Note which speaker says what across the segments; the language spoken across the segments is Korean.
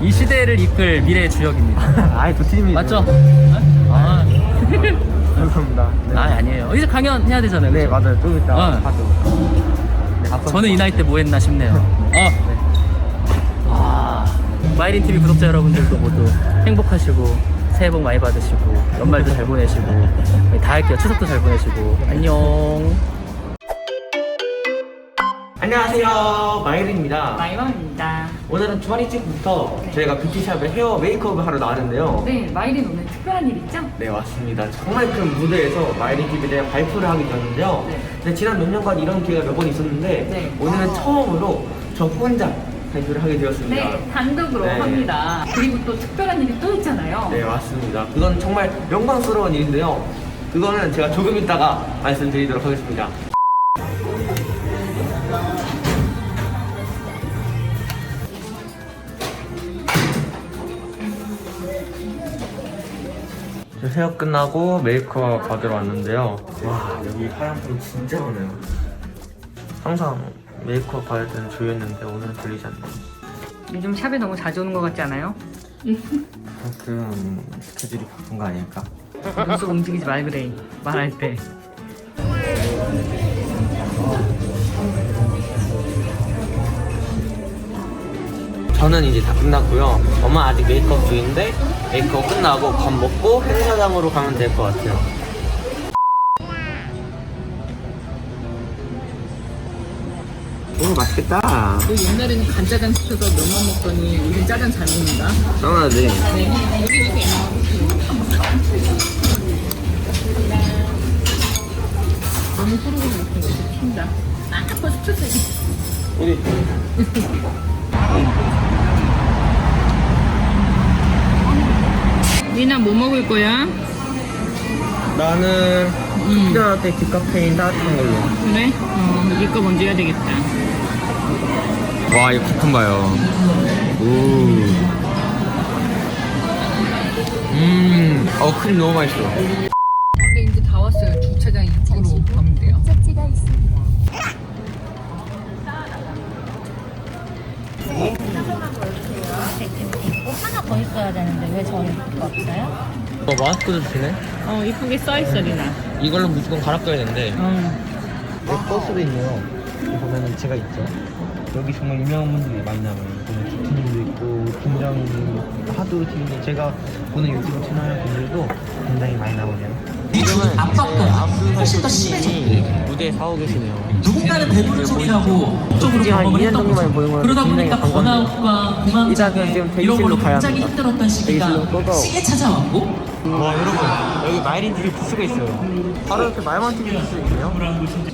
Speaker 1: 이 시대를 이끌 미래의 주역입니다.
Speaker 2: 아예 도티님이
Speaker 1: 맞죠? 아,
Speaker 2: 감사합니다. 네.
Speaker 1: 아 아니에요. 이제 강연 해야 되잖아요.
Speaker 2: 네
Speaker 1: 그죠?
Speaker 2: 맞아요. 좀 이따
Speaker 1: 어.
Speaker 2: 가죠. 네,
Speaker 1: 저는 이 나이 때 뭐 했나 싶네요. 어. 아, 마이린 TV 구독자 여러분들도 모두 행복하시고 새해 복 많이 받으시고 연말도 잘 보내시고 다 할게요. 추석도 잘 보내시고 안녕.
Speaker 2: 안녕하세요 마이린입니다.
Speaker 3: 마이맘입니다.
Speaker 2: 오늘은 주말 일찍부터 저희가 뷰티샵에 헤어 메이크업을 하러 나왔는데요.
Speaker 3: 네, 마이린 오늘 특별한 일 있죠?
Speaker 2: 네 맞습니다. 정말 큰 무대에서 마이린 TV에 대한 발표를 하게 되었는데요.
Speaker 3: 네.
Speaker 2: 네, 지난 몇 년간 이런 기회가 몇 번 있었는데
Speaker 3: 네.
Speaker 2: 오늘은 처음으로 저 혼자 발표를 하게 되었습니다.
Speaker 3: 네, 단독으로
Speaker 2: 네.
Speaker 3: 합니다. 그리고 또 특별한 일이 또 있잖아요.
Speaker 2: 네 맞습니다. 그건 정말 영광스러운 일인데요. 그거는 제가 조금 이따가 말씀드리도록 하겠습니다. 헤어 끝나고 메이크업 받으러 왔는데요. 와 여기 화장품 진짜 많아요. 항상 메이크업 받을 때는 조였는데 오늘은 들리지 않네요.
Speaker 3: 요즘 샵에 너무 자주 오는 것 같지 않아요?
Speaker 2: 가끔 스케줄이 바쁜 거 아닐까?
Speaker 3: 눈썹 움직이지 말 그래. 말할 때.
Speaker 2: 저는 이제 다 끝났고요. 엄마 아직 메이크업 중인데 메이크업 끝나고 밥 먹고 행사장으로 가면 될 것 같아요. 오 맛있겠다.
Speaker 3: 너 옛날에는 간짜장 시켜서 면만 먹더니 요즘 짜장 잘 먹는다.
Speaker 2: 당연하지.
Speaker 3: 네, 여기 주세요. 너무 후루룩 먹는 거 튄다. 아, 벌써 쳤어.
Speaker 2: 우리
Speaker 3: 리나 뭐 먹을 거야?
Speaker 2: 나는
Speaker 3: 음.
Speaker 2: 피자라떼 디카페인 따뜻한 걸로.
Speaker 3: 그래? 어, 이거 먼저 해야 되겠다.
Speaker 2: 와 이거 쿠폰 봐요. 오. 음, 어 크림 너무 맛있어.
Speaker 4: 더 있어야 되는데 왜 저희 거 없어요?
Speaker 2: 어 마스크도 주네.
Speaker 3: 어, 이쁘게 써있어, 리나.
Speaker 2: 이걸로 무조건 갈아 껴야 되는데.
Speaker 3: 어.
Speaker 2: 여기 버스도 있네요. 여기 보면은 제가 있죠. 여기 정말 유명한 분들이 많이 나와요. 김님도 있고 김정님, 하도 팀 제가 보는 유튜브 채널 분들도 굉장히 많이 나오네요.
Speaker 5: 지금 압박과 훨씬 더 심해졌고
Speaker 2: 무대에 사오 계시네요.
Speaker 5: 누군가는 배부른 소리라고 쪽으로
Speaker 2: 이제 한
Speaker 5: 경험을
Speaker 2: 2년
Speaker 5: 했던 거죠.
Speaker 2: 거는
Speaker 5: 그러다
Speaker 2: 굉장히
Speaker 5: 보니까. 번아웃과 공황
Speaker 2: 일단
Speaker 5: 장애
Speaker 2: 지금
Speaker 5: 이런 걸로
Speaker 2: 가야
Speaker 5: 굉장히
Speaker 2: 합니다.
Speaker 5: 힘들었던 시기가. 시계 찾아왔고
Speaker 2: 와 여러분 여기 마이린 TV 부스가 있어요. 바로 이렇게 말만 TV 부스 있네요.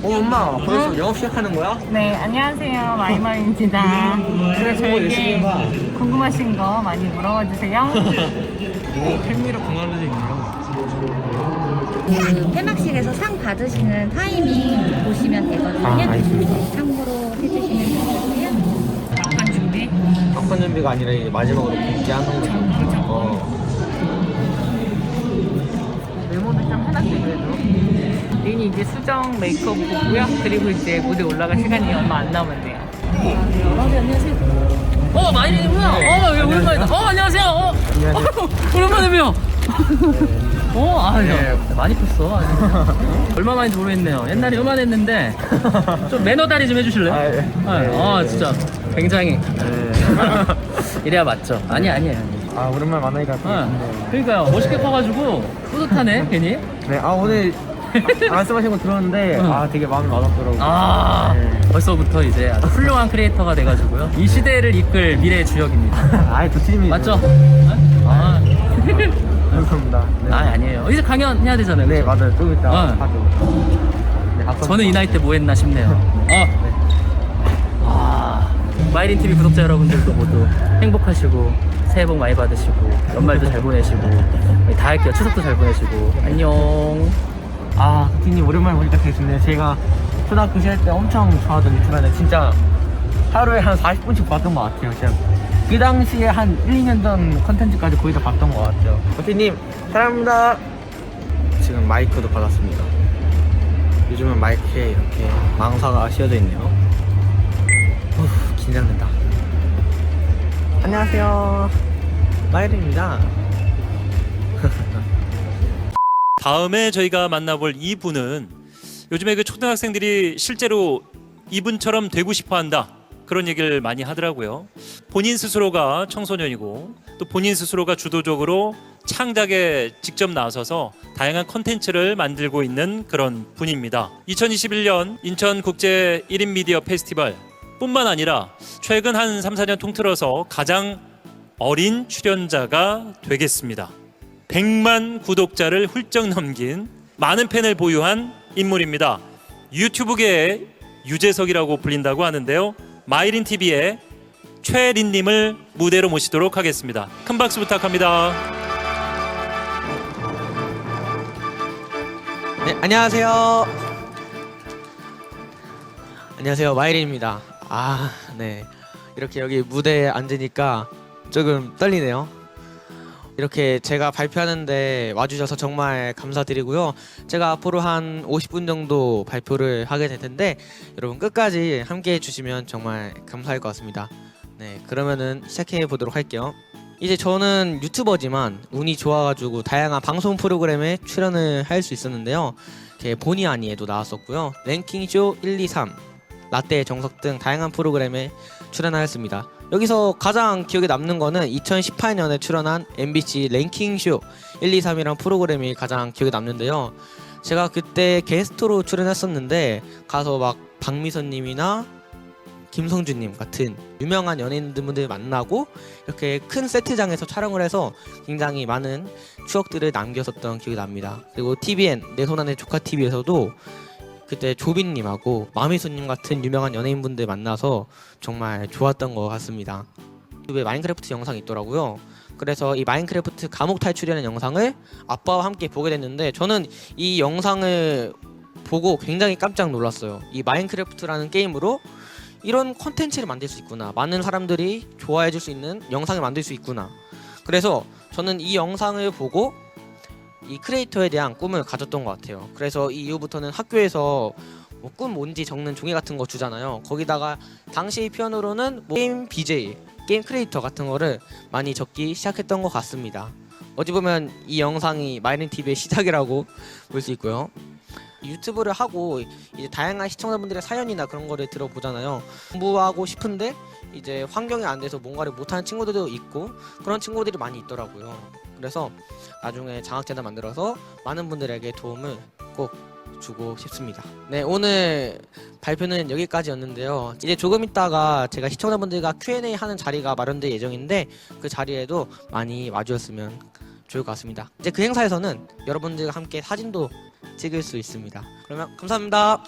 Speaker 2: 어 엄마 벌써 영업 시작하는 거야?
Speaker 3: 네, 안녕하세요. 마이마입니다.
Speaker 2: 그래 열심히 해봐.
Speaker 3: 궁금하신 거 많이 물어봐 주세요.
Speaker 2: 오 팬미러 공항도 있네요.
Speaker 4: 그 폐막식에서 상 받으시는 타이밍 보시면 되거든요.
Speaker 2: 아, 알겠습니다.
Speaker 4: 네, 참고로 해주시면 되고요.
Speaker 3: 막판 준비.
Speaker 2: 막판 준비가 아니라 이제 마지막으로 복귀하는 거죠. 어.
Speaker 3: 메모도 좀 해놨어요, 그래도. 린이 이제 수정 메이크업 보고요. 그리고 이제 무대 올라갈 시간이 얼마 안 남았네요. 어, 마이린이구나. 어, 왜 오랜만이다. 어, 안녕하세요. 어,
Speaker 2: 안녕하세요.
Speaker 3: 어, 오랜만에 봬요. 어, 아,
Speaker 2: 네.
Speaker 3: 많이 컸어. 얼마 만인지 모르겠네요. 옛날에 요만했는데 좀 매너 다리 좀 해주실래요?
Speaker 2: 아, 예.
Speaker 3: 네.
Speaker 2: 네.
Speaker 3: 아, 진짜 굉장히
Speaker 2: 네.
Speaker 3: 이래야 맞죠? 아니 아니에요.
Speaker 2: 아 오랜만에 만나니까 좋네요.
Speaker 3: 그러니까요. 멋있게 커가지고 뿌듯하네, 괜히.
Speaker 2: 네, 아 오늘 아, 말씀하신 거 들었는데
Speaker 3: 응.
Speaker 2: 아 되게 마음이 와닿더라고요.
Speaker 3: 아,
Speaker 2: 네.
Speaker 3: 벌써부터 이제 아주 훌륭한 크리에이터가 돼가지고요. 이 시대를 이끌 미래의 주역입니다.
Speaker 2: 아예 도티님이
Speaker 3: 맞죠? 아,
Speaker 2: 감사합니다. 네.
Speaker 3: 아 아니에요. 이제 강연 해야 되잖아요.
Speaker 2: 네
Speaker 3: 그죠?
Speaker 2: 맞아요. 좀 이따
Speaker 3: 어.
Speaker 2: 가죠. 네, 앞서
Speaker 3: 저는 이 나이 때 뭐 했나 싶네요. 어. 아, 마이린 TV 구독자 여러분들도 모두 행복하시고 새해 복 많이 받으시고 연말도 잘 보내시고 다 할게요. 추석도 잘 보내시고 안녕.
Speaker 2: 아 도티님 오랜만에 보니까 되게 좋네요. 제가 초등학교 시절 때 엄청 좋아하던 유튜버인데 진짜 하루에 한 40분씩 봤던 것 같아요. 진짜 그 당시에 한 1, 2년 전 컨텐츠까지 거의 다 봤던 것 같아요. 도티님 사랑합니다. 지금 마이크도 받았습니다. 요즘은 마이크에 이렇게 망사가 씌워져 있네요. 후, 긴장된다. 안녕하세요. 마이린입니다.
Speaker 6: 다음에 저희가 만나볼 이분은 요즘에 그 초등학생들이 실제로 이분처럼 되고 싶어 한다. 그런 얘기를 많이 하더라고요. 본인 스스로가 청소년이고 또 본인 스스로가 주도적으로 창작에 직접 나서서 다양한 컨텐츠를 만들고 있는 그런 분입니다. 2021년 인천 국제 1인 미디어 페스티벌 뿐만 아니라 최근 한 3, 4년 통틀어서 가장 어린 출연자가 되겠습니다. 100만 구독자를 훌쩍 넘긴 많은 팬을 보유한 인물입니다. 유튜브계의 유재석이라고 불린다고 하는데요. 마이린 TV의 최린님을 무대로 모시도록 하겠습니다. 큰 박수 부탁합니다.
Speaker 2: 네, 안녕하세요. 안녕하세요. 마이린입니다. 아, 네. 이렇게 여기 무대에 앉으니까 조금 떨리네요. 이렇게 제가 발표하는데 와주셔서 정말 감사드리고요. 제가 앞으로 한 50분 정도 발표를 하게 될 텐데 여러분 끝까지 함께 해주시면 정말 감사할 것 같습니다. 네, 그러면은 시작해 보도록 할게요. 이제 저는 유튜버지만 운이 좋아가지고 다양한 방송 프로그램에 출연을 할 수 있었는데요. 본의 아니에도 나왔었고요. 랭킹쇼 1, 2, 3, 라떼 정석 등 다양한 프로그램에 출연하였습니다. 여기서 가장 기억에 남는 거는 2018년에 출연한 MBC 랭킹쇼 1, 2, 3이라는 프로그램이 가장 기억에 남는데요. 제가 그때 게스트로 출연했었는데 가서 막 박미선님이나 김성준님 같은 유명한 연예인분들 만나고 이렇게 큰 세트장에서 촬영을 해서 굉장히 많은 추억들을 남겼었던 기억이 납니다. 그리고 TVN 내 손안의 조카 TV에서도 그때 조빈님하고 마미수님 같은 유명한 연예인분들 만나서 정말 좋았던 것 같습니다. 유튜브에 마인크래프트 영상이 있더라고요. 그래서 이 마인크래프트 감옥 탈출이라는 영상을 아빠와 함께 보게 됐는데 저는 이 영상을 보고 굉장히 깜짝 놀랐어요. 이 마인크래프트라는 게임으로 이런 컨텐츠를 만들 수 있구나. 많은 사람들이 좋아해 줄 수 있는 영상을 만들 수 있구나. 그래서 저는 이 영상을 보고 이 크리에이터에 대한 꿈을 가졌던 것 같아요. 그래서 이 이후부터는 학교에서 뭐 꿈 뭔지 적는 종이 같은 거 주잖아요. 거기다가 당시 표현으로는 뭐 게임 BJ, 게임 크리에이터 같은 거를 많이 적기 시작했던 것 같습니다. 어찌 보면 이 영상이 마이린 TV의 시작이라고 볼 수 있고요. 유튜브를 하고 이제 다양한 시청자분들의 사연이나 그런 거를 들어보잖아요. 공부하고 싶은데 이제 환경이 안 돼서 뭔가를 못하는 친구들도 있고 그런 친구들이 많이 있더라고요. 그래서 나중에 장학재단 만들어서 많은 분들에게 도움을 꼭 주고 싶습니다. 네, 오늘 발표는 여기까지였는데요. 이제 조금 있다가 제가 시청자분들과 Q&A 하는 자리가 마련될 예정인데 그 자리에도 많이 와주셨으면 좋을 것 같습니다. 이제 그 행사에서는 여러분들과 함께 사진도 찍을 수 있습니다. 그러면 감사합니다.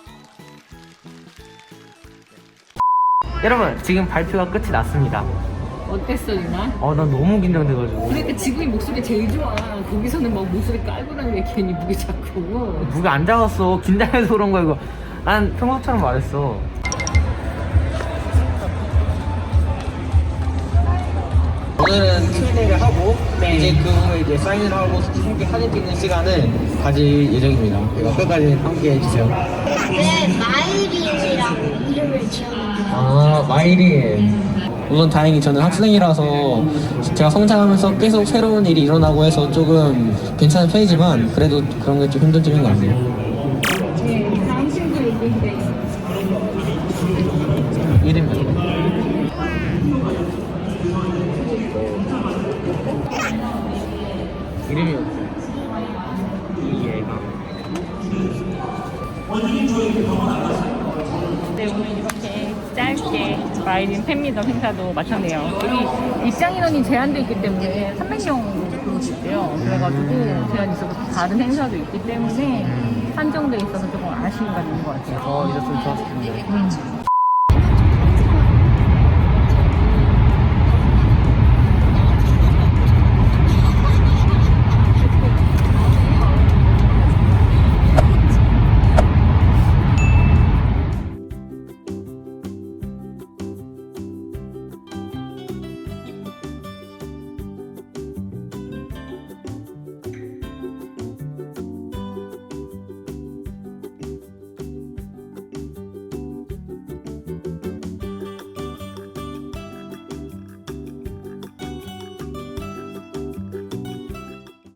Speaker 2: 여러분 지금 발표가 끝이 났습니다.
Speaker 3: 어땠어 유나?
Speaker 2: 어, 난 너무 긴장돼가지고
Speaker 3: 그러니까 지금이 목소리 제일 좋아. 거기서는 막 목소리 깔고 나게 괜히 무게 잡고.
Speaker 2: 누가 안 잡았어. 긴장해서 그런 거야 이거. 난 평소처럼 말했어. 오늘은 Q&A를 하고 이제 그 후에 이제 사인을 하고 함께 사진 찍는 시간을 가질 예정입니다. 이거 끝까지 함께 해주세요.
Speaker 7: 네, 마이린이라고 이름을 지었는데
Speaker 2: 아 마이린. 우선 다행히 저는 학생이라서 제가 성장하면서 계속 새로운 일이 일어나고 해서 조금 괜찮은 편이지만 그래도 그런 게 좀 힘든 점인 것 같네요.
Speaker 3: 다음 친구 얘기인데.
Speaker 2: 이름이 이름이 어때요? 이해가
Speaker 8: 네, 오늘 짧게 마이린 팬미덕 행사도 마쳤네요. 여기 입장 인원이 제한되어 있기 때문에 300명으로 들어오셨대요. 그래가지고 제한이 있어서 다른 행사도 있기 때문에 한정돼 있어서 조금 아쉬운 감이 있는 것 같아요.
Speaker 2: 더 잊었으면 좋았을 텐데